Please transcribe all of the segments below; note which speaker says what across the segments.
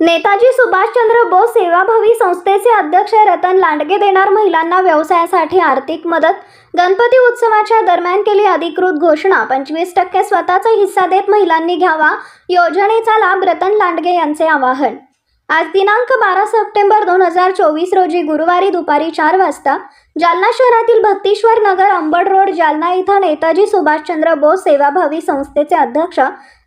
Speaker 1: नेताजी सुभाषचंद्र बोस सेवाभावी संस्थेचे अध्यक्ष रतन लांडगे देणार महिलांना व्यवसायासाठी आर्थिक मदत. गणपती उत्सवाच्या दरम्यान केली अधिकृत घोषणा. पंचवीस टक्के स्वतःचा हिस्सा देत महिलांनी घ्यावा. योजनेचा लाभ रतन लांडगे यांचे आवाहन आज दिनांक बारा सप्टेंबर दोन हजार चोवीस रोजी गुरुवारी दुपारी चार वाजता जालना शहरातील भक्तीश्वर नगर अंबड रोड जालना इथं नेताजी सुभाषचंद्र बोस सेवाभावी संस्थेचे अध्यक्ष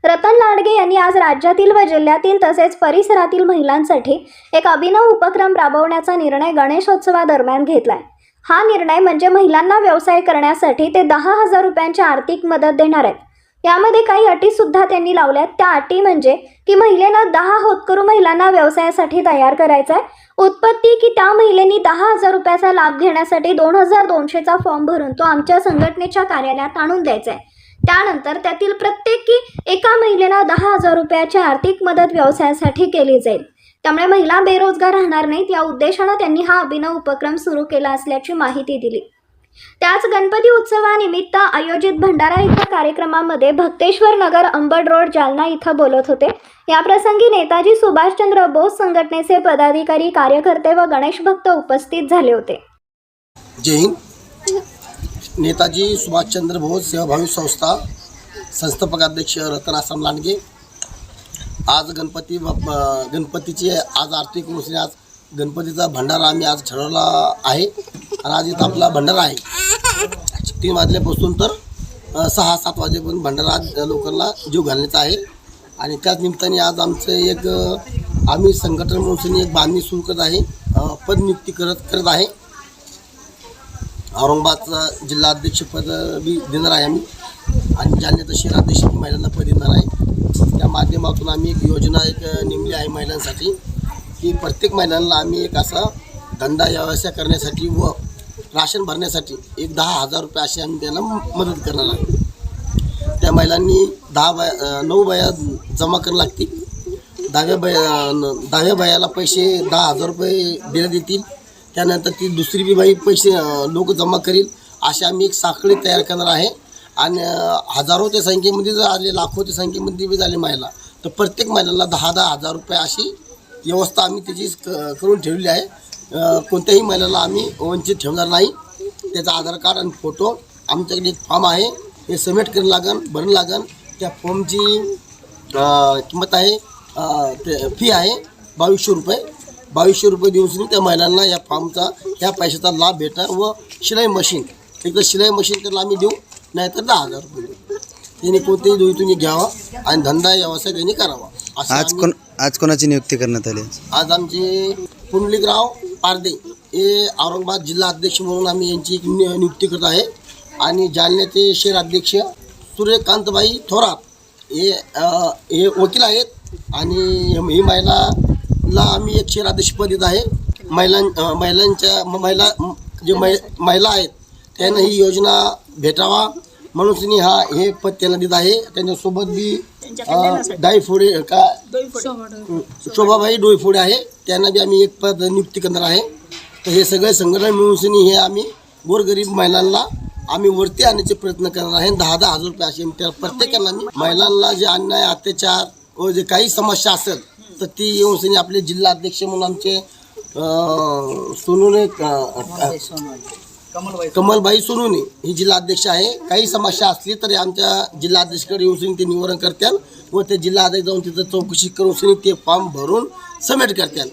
Speaker 1: रतन लांडगे यांनी आज राज्यातील व जिल्ह्यातील तसेच परिसरातील महिलांसाठी एक अभिनव उपक्रम राबवण्याचा निर्णय गणेशोत्सवादरम्यान घेतला आहे हा निर्णय म्हणजे महिलांना व्यवसाय करण्यासाठी ते दहा हजार रुपयांची आर्थिक मदत देणार आहेत. यामध्ये काही अटी सुद्धा त्यांनी लावल्यात त्या अटी म्हणजे की महिलेनं दहा होतकरू महिलांना व्यवसायासाठी तयार करायचा आहे उत्पत्ती की त्या महिलेनी दहा हजार रुपयाचा लाभ घेण्यासाठी दोन हजार दोनशेचा फॉर्म भरून तो आमच्या संघटनेच्या कार्यालयात आणून द्यायचा आहे त्यानंतर त्यातील प्रत्येकी एका महिलेला दहा हजार रुपयाची आर्थिक मदत व्यवसायासाठी केली जाईल. त्यामुळे महिला बेरोजगार राहणार नाहीत. या उद्देशानं त्यांनी हा अभिनव उपक्रम सुरू केला असल्याची माहिती दिली. त्याच गणपती उत्सवानिमित्त आयोजित भंडारा इथं कार्यक्रमामध्ये भक्तेश्वर नगर अंबड रोड जालना इथं बोलत होते. याप्रसंगी नेताजी सुभाषचंद्र बोस संघटनेचे पदाधिकारी कार्यकर्ते व गणेश भक्त उपस्थित झाले होते.
Speaker 2: जय हिंद. नेताजी सुभाषचंद्र बोस सेवाभावी संस्था संस्थापक अध्यक्ष रतन आसाम लांडगे. आज गणपती गणपतीची आज आर्थिक अनुषंगाने आज गणपतीचा भंडारा आम्ही आज ठरवला आहे. आणि आज इथं आपला भंडारा आहे. तीन वाजल्यापासून तर सहा सात वाजेपर्यंत भंडारा आज लोकांना जीव घालण्याचा आहे. आणि त्याच निमित्ताने आज आमचं एक आम्ही संघटन म्हणून एक बांधणी सुरू करत आहे. पदनियुक्ती करत करत आहे. औरंगाबादचा जिल्हा अध्यक्षपद बी देणार आहे आम्ही. आणि जालन्यात शहराध्यक्ष महिलांना पद देणार आहे. त्या माध्यमातून आम्ही एक योजना एक नेमली आहे महिलांसाठी. की प्रत्येक महिलांना आम्ही एक असा धंदा व्यवसाय करण्यासाठी व राशन भरण्यासाठी एक दहा हजार रुपये असे आम्ही त्यांना मदत करणार आहे त्या महिलांनी दहा बाया नऊ बाया जमा करावं लागतील. दहाव्या बाया दहाव्या बायाला पैसे दहा हजार रुपये देण्यात येतील. त्यानंतर ती दुसरी बी बाई पैसे लोक जमा करील. अशी आम्ही एक साखळी तयार करणार आहे. आणि हजारोच्या संख्येमध्ये जर आले लाखोच्या संख्येमध्ये बी झाले महिला तर प्रत्येक महिलांना दहा दहा हजार रुपये अशी व्यवस्था आम्ही त्याची क- करून ठेवली आहे. अं, कोणत्याही महिलाला आम्ही वंचित ठेवणार नाही. त्याचा आधार कार्ड आणि फोटो आमच्याकडे एक फॉर्म आहे. हे सबमिट करणं लागन भरणं लागन. त्या फॉर्मची किंमत आहे. अं, ते फी आहे बावीसशे रुपये. बावीसशे रुपये देऊन सुद्धा त्या महिलांना या फॉर्मचा ह्या पैशाचा लाभ भेटणार व शिलाई मशीन एकदा शिलाई मशीन त्याला आम्ही देऊ नाहीतर दहा हजार रुपये देऊ. त्यांनी कोणतेही दोघी घ्यावा आणि धंदा व्यवसाय त्यांनी करावा. असं
Speaker 3: आज
Speaker 2: आम्ही-
Speaker 3: कोण आज कोणाची नियुक्ती करण्यात आली?
Speaker 2: आज आमचे पुंडलिकराव पारदे हे औरंगाबाद जिल्हा अध्यक्ष म्हणून आम्ही यांची एक नि- नियुक्ती करत आहे. आणि जालन्याचे शहर अध्यक्ष सूर्यकांतबाई थोरात हे अ, हे वकील आहेत. आणि ही महिलाला आम्ही एक शहर अध्यक्षपद देत आहे. महिलां अ, महिलांच्या म- महिला म- जे मै महिला आहेत त्यांना ही योजना भेटावा. म्हणून त्यांनी हा हे पद त्यांना देत आहे. त्यांच्यासोबत बी अ, दाईफोडे का? शोभाबाई डोईफोडे आहे. त्यांना बी आम्ही एक पद नियुक्ती करणार आहे. तर हे सगळे संघटना मिळून हे आम्ही गोरगरीब महिलांना आम्ही वरती आणण्याचे प्रयत्न करणार आहे. दहा दहा हजार रुपये असे त्या प्रत्येकाला आम्ही महिलांना जे अन्याय अत्याचार व जे काही समस्या असेल तर ती येऊन आपले जिल्हा अध्यक्ष म्हणून आमचे सोनूने कमलबाई सोनूने ही जिल्हा अध्यक्ष आहे. काही समस्या असली तरी आमच्या जिल्हाध्यक्षकडे येऊन ते निवारण करतात व ते जिल्हा अध्यक्ष जाऊन तिथं चौकशी करून ते फॉर्म भरून सबमिट करतात